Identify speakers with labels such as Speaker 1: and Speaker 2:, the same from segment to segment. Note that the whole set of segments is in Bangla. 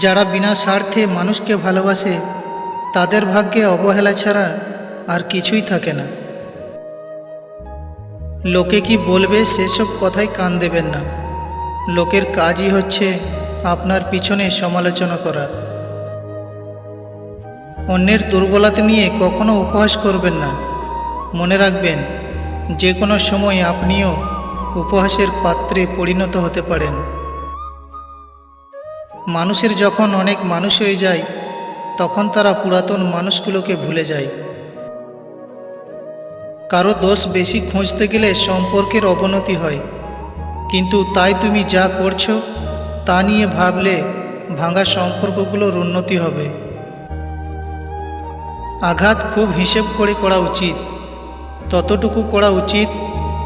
Speaker 1: যারা বিনা স্বার্থে মানুষকে ভালোবাসে, তাদের ভাগ্যে অবহেলা ছাড়া আর কিছুই থাকে না। লোকে কি বলবে সেসব কথায় কান দেবেন না। লোকের কাজই হচ্ছে আপনার পিছনে সমালোচনা করা। অন্যের দুর্বলতা নিয়ে কখনো উপহাস করবেন না। মনে রাখবেন, যে কোনো সময় আপনিও উপহাসের পাত্রে পরিণত হতে পারেন। মানুষের যখন অনেক মানুষ হয়ে যায়, তখন তারা পুরাতন মানুষগুলোকে ভুলে যায়। কারও দোষ বেশি খুঁজতে গেলে সম্পর্কের অবনতি হয়। কিন্তু তাই তুমি যা করছ, তা নিয়ে ভাবলে ভাঙা সম্পর্কগুলোর উন্নতি হবে। আঘাত খুব হিসেব করে করা উচিত। ততটুকু করা উচিত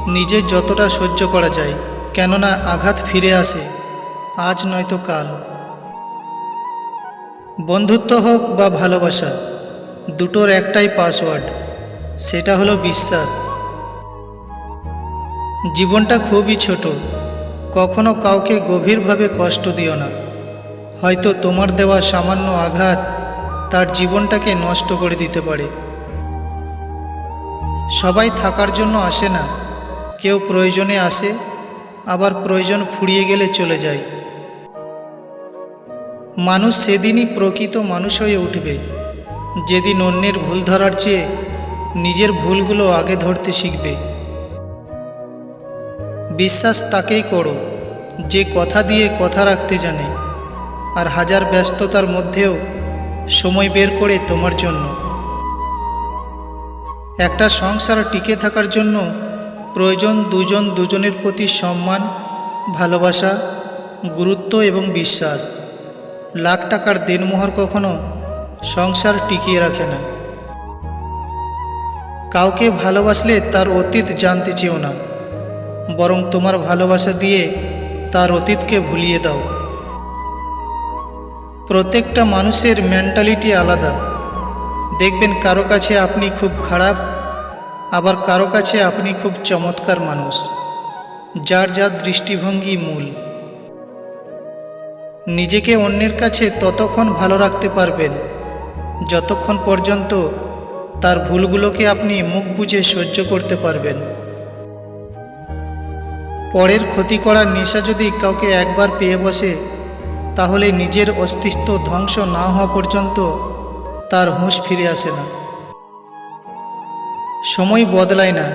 Speaker 1: নিজের যতটা সহ্য করা যায়, কেননা আঘাত ফিরে আসে। আজ নয়তো কাল। বন্ধুত্ব হোক বা ভালোবাসা, দুটোর একটাই পাসওয়ার্ড সেটা হলো বিশ্বাস। জীবনটা খুবই ছোট, কখনো কাউকে গভীরভাবে কষ্ট দিও না। হয়তো তোমার দেওয়া সামান্য আঘাত তার জীবনটাকে নষ্ট করে দিতে পারে। সবাই থাকার জন্য আসে না, কেউ প্রয়োজনে আসে, আবার প্রয়োজন ফুরিয়ে গেলে চলে যায়। মানুষ সেদিনই প্রকৃত মানুষ হয়ে উঠবে। যেদিন অন্যের ভুল ধরার চেয়ে নিজের ভুলগুলো আগে ধরতে শিখবে। বিশ্বাস তাকেই করো, যে কথা দিয়ে কথা রাখতে জানে, আর হাজার ব্যস্ততার মধ্যেও সময় বের করে তোমার জন্য। একটা সংসার টিকে থাকার জন্য প্রয়োজন দুজন দুজনের প্রতি সম্মান, ভালোবাসা, গুরুত্ব এবং বিশ্বাস। লাখ টাকার দেনমোহর কখনো সংসার টিকিয়ে রাখে না। কাউকে ভালোবাসলে তার অতীত জানতে চেও না। বরং তোমার ভালোবাসা দিয়ে তার অতীতকে ভুলিয়ে দাও। প্রত্যেকটা মানুষের মেন্টালিটি আলাদা। দেখবেন কারও কাছে আপনি খুব খারাপ, আবার কারও কাছে আপনি খুব চমৎকার মানুষ। যার যার দৃষ্টিভঙ্গি মূল। নিজেকে অন্যের কাছে ততক্ষণ ভালো রাখতে পারবেন। যতক্ষণ পর্যন্ত তার ভুলগুলোকে আপনি মুখ বুঝে সহ্য করতে পারবেন। পরের ক্ষতি করার নেশা যদি কাউকে একবার পেয়ে বসে, তাহলে নিজের অস্তিত্ব ধ্বংস না হওয়া পর্যন্ত তার হুঁশ ফিরে আসে না। সময় বদলায় না,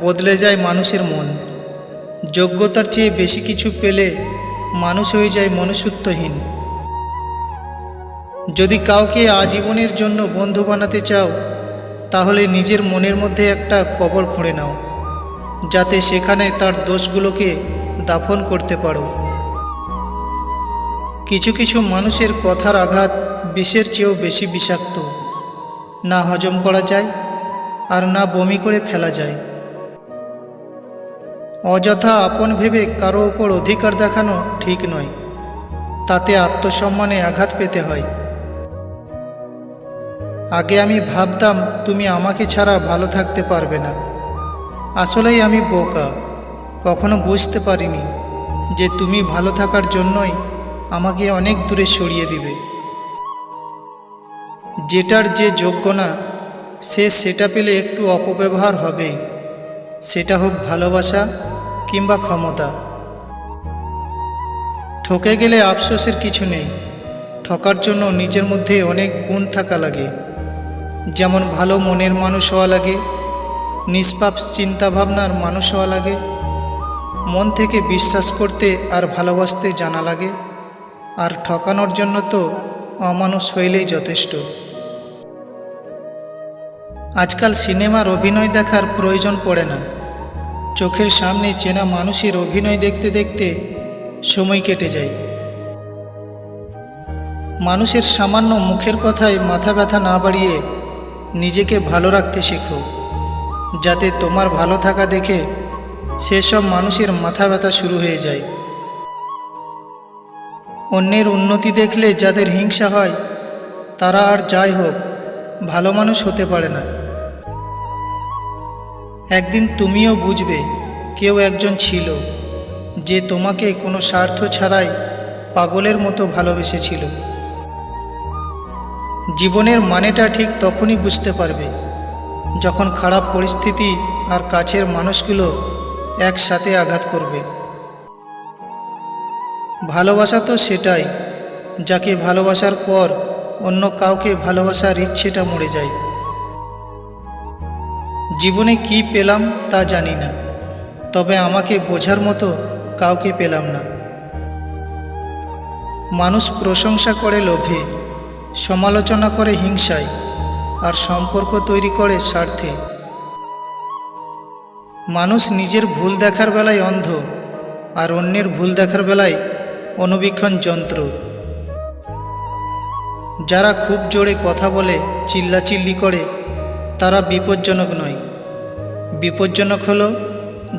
Speaker 1: বদলে যায় মানুষের মন। যোগ্যতার চেয়ে বেশি কিছু পেলে মানুষ হয়ে যায় মনুষ্যত্বহীন। যদি কাউকে আজীবনের জন্য বন্ধু বানাতে চাও, তাহলে নিজের মনের মধ্যে একটা কবর খুঁড়ে নাও, যাতে সেখানে তার দোষগুলোকে দাফন করতে পারো। কিছু কিছু মানুষের কথার আঘাত বিষের চেয়েও বেশি বিষাক্ত। না হজম করা যায় আর না বমি করে ফেলা যায়। অযথা আপন ভেবে কারও ওপর অধিকার দেখানো ঠিক নয়। তাতে আত্মসম্মানে আঘাত পেতে হয়। আগে আমি ভাবতাম, তুমি আমাকে ছাড়া ভালো থাকতে পারবে না। আসলেই আমি বোকা। কখনো বুঝতে পারিনি যে তুমি ভালো থাকার জন্যই আমাকে অনেক দূরে সরিয়ে দিবে। যেটার যে যোগ্য না, সে সেটা পেলে একটু অপব্যবহার হবে। সেটা হোক ভালোবাসা কিংবা ক্ষমতা। ঠকে গেলে আফসোসের কিছু নেই। ঠকার জন্য নিজের মধ্যে অনেক গুণ থাকা লাগে। যেমন ভালো মনের মানুষ হওয়া লাগে, নিষ্পাপ চিন্তাভাবনার মানুষ হওয়া লাগে, মন থেকে বিশ্বাস করতে আর ভালোবাসতে জানা লাগে, আর ঠকানোর জন্য তো অমানুষ হইলেই যথেষ্ট। আজকাল সিনেমার অভিনয় দেখার প্রয়োজন পড়ে না। চোখের সামনে চেনা মানুষের অভিনয় দেখতে দেখতে সময় কেটে যায়। মানুষের সামান্য মুখের কথায় মাথা ব্যথা না বাড়িয়ে নিজেকে ভালো রাখতে শেখো, যাতে তোমার ভালো থাকা দেখে সেসব মানুষের মাথা ব্যথা শুরু হয়ে যায়। অন্যের উন্নতি দেখলে যাদের হিংসা হয়, তারা আর যাই হোক, ভালো মানুষ হতে পারে না। একদিন তুমিও বুঝবে কেউ একজন ছিল যে তোমাকে কোনো স্বার্থ ছাড়াই পাগলের মতো ভালোবেসেছিল। জীবনের মানেটা ঠিক তখনই বুঝতে পারবে যখন খারাপ পরিস্থিতি আর কাছের মানুষগুলো একসাথে আঘাত করবে। ভালোবাসা তো সেটাই, যাকে ভালোবাসার পর অন্য কাউকে ভালোবাসার ইচ্ছেটা মরে যায়। জীবনে কি পেলাম তা জানি না, তবে আমাকে বোঝার মতো কাউকে পেলাম না। মানুষ প্রশংসা করে লোভে, সমালোচনা করে হিংসায়, আর সম্পর্ক তৈরি করে স্বার্থে। মানুষ নিজের ভুল দেখার বেলায় অন্ধ, আর অন্যের ভুল দেখার বেলায় অনুবীক্ষণ যন্ত্র। যারা খুব জোরে কথা বলে, চিল্লাচিল্লি করে তারা বিপজ্জনক নয়। বিপজ্জনক হলো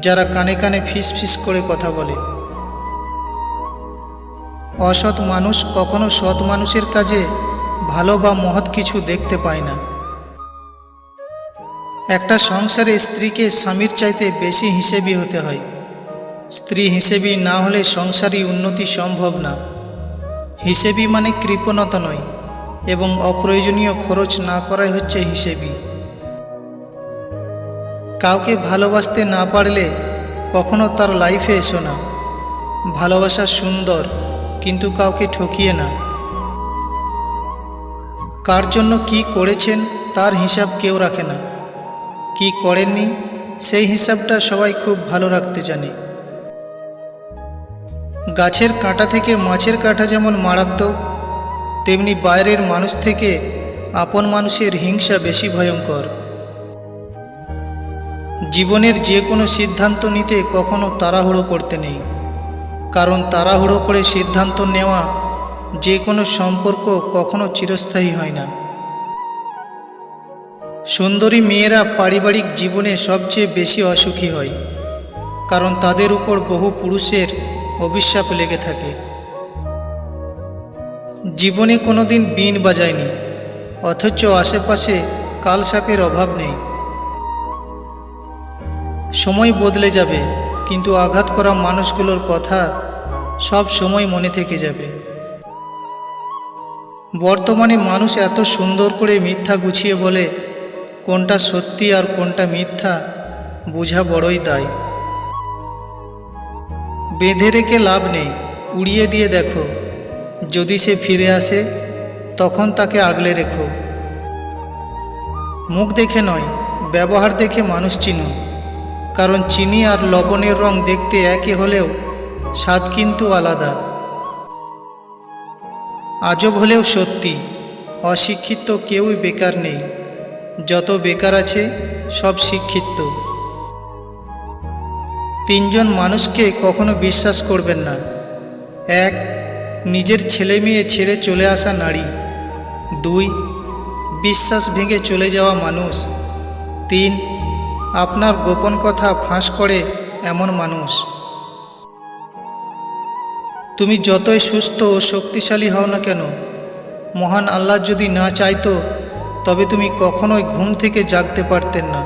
Speaker 1: যারা কানে কানে ফিস ফিস করে কথা বলে। অসৎ মানুষ কখনো সৎ মানুষের কাজে ভালো বা মহৎ কিছু দেখতে পায় না। একটা সংসারে স্ত্রীকে স্বামীর চাইতে বেশি হিসেবি হতে হয়। স্ত্রী হিসেবি না হলে সংসারী উন্নতি সম্ভব না। হিসেবি মানে কৃপণতা নয় এবং অপ্রয়োজনীয় খরচ না করাই হচ্ছে হিসেবি। কাউকে ভালোবাসতে না পারলে কখনো তার লাইফে এসো না। ভালোবাসা সুন্দর, কিন্তু কাউকে ঠকিয়ে না। কার জন্য কি করেছেন তার হিসাব কেউ রাখে না। কি করেননি সেই হিসাবটা সবাই খুব ভালো রাখতে জানে। গাছের কাঁটা থেকে মাছের কাঁটা যেমন মারাত্মক, তেমনি বাইরের মানুষ থেকে আপন মানুষের হিংসা বেশি ভয়ঙ্কর। জীবনের যে কোনো সিদ্ধান্ত নিতে কখনো তাড়াহুড়ো করতে নেই। কারণ তাড়াহুড়ো করে সিদ্ধান্ত নেওয়া যে কোনো সম্পর্ক কখনো চিরস্থায়ী হয় না। সুন্দরী মেয়েরা পারিবারিক জীবনে সবচেয়ে বেশি অসুখী হয়, কারণ তাদের উপর বহু পুরুষের অভিশাপ লেগে থাকে। জীবনে কোনো দিন বিন বাজায়নি, অথচ আশেপাশে কালসাপের অভাব নেই। সময় বদলে যাবে, কিন্তু আঘাত করা মানুষগুলোর কথা সব সময় মনে থেকে যাবে। বর্তমানে মানুষ এত সুন্দর করে মিথ্যা গুছিয়ে বলে, কোনটা সত্যি আর কোনটা মিথ্যা, বোঝা বড়ই দায়। বেঁধে রেখে লাভ নেই, উড়িয়ে দিয়ে দেখো। যদি সে ফিরে আসে, তখন তাকে আগলে রেখো। মুখ দেখে নয়, ব্যবহার দেখে মানুষ চিনুন কারণ চিনি আর লবণের রং দেখতে একই হলেও স্বাদ কিন্তু আলাদা। আজব হলেও সত্যি, অশিক্ষিত কেউই বেকার নেই। যত বেকার আছে, সব শিক্ষিত। তিনজন মানুষকে কখনো বিশ্বাস করবেন না। এক, নিজের ছেলে মেয়ে ছেড়ে চলে আসা নারী। দুই, বিশ্বাস ভেঙে চলে যাওয়া মানুষ। তিন আপনার গোপন কথা ফাঁস করে এমন মানুষ। তুমি যতই সুস্থ ও শক্তিশালী হও না কেন, মহান আল্লাহ যদি না চাইতো, তবে তুমি কখনোই ঘুম থেকে জাগতে পারতেন না।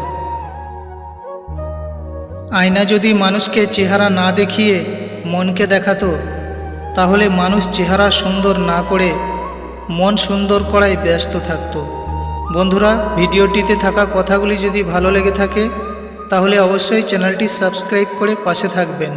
Speaker 1: আয়না যদি মানুষকে চেহারা না দেখিয়ে মনকে দেখাতো, তাহলে মানুষ চেহারা সুন্দর না করে মন সুন্দর করায় ব্যস্ত থাকতো। বন্ধুরা, ভিডিওটিতে থাকা কথাগুলি যদি ভালো লেগে থাকে, তাহলে অবশ্যই চ্যানেলটি সাবস্ক্রাইব করে পাশে থাকবেন।